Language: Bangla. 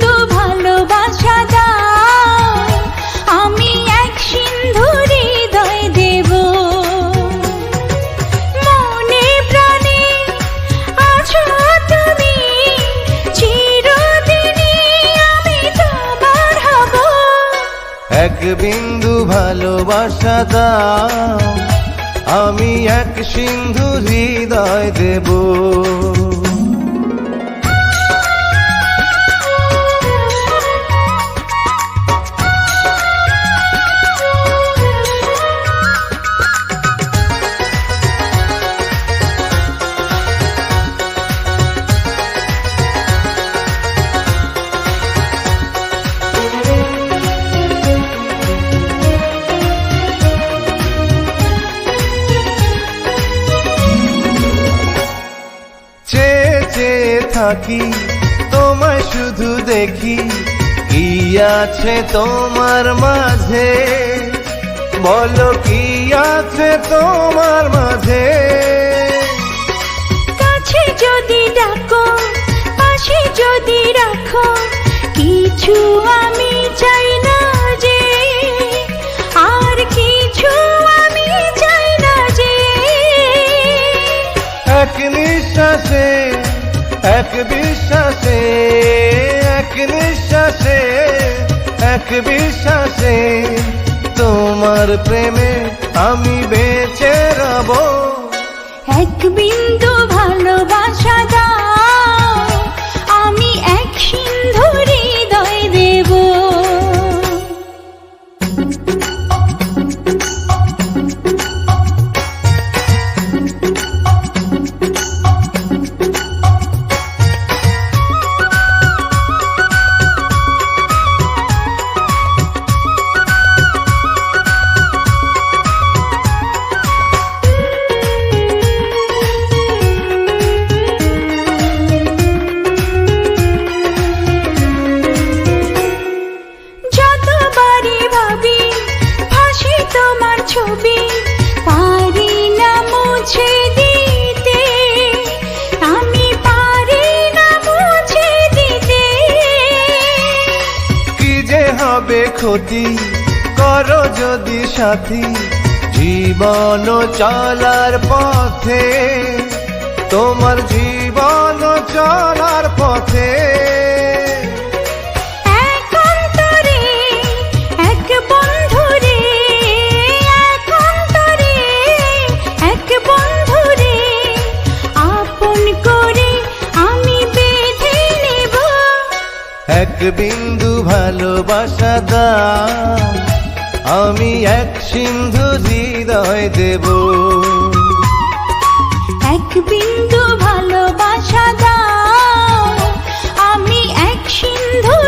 বিন্দু ভালোবাসা দাও। আমি এক সিন্ধু হৃদয় এক বিন্দু ভালোবাসা দাও, আমি এক সিন্ধু হৃদয় দেব। থাকি তোমায় শুধু দেখি কি আছে তোমার মাঝে? বলো কি আছে তোমার মাঝে? কাছে যদি ডাকো পাশে যদি রাখো কিছু আমি চাই না যে আর কিছু আমি চাই না যে। এক নিঃশ্বাসে এক বিশ্বাসে এক নিঃশ্বাসে এক বিশ্বাসে তোমার প্রেমে আমি বেঁচে ছবি পারি না মুছে দিতে। আমি পারি না মুছে দিতে। কি যে হবে ক্ষতি করো যদি সাথী। জীবন চলার পথে তোমার জীবন এক বিন্দু ভালোবাসা আমি এক সিন্ধু হৃদয় দেব। এক বিন্দু ভালোবাসা আমি এক সিন্ধু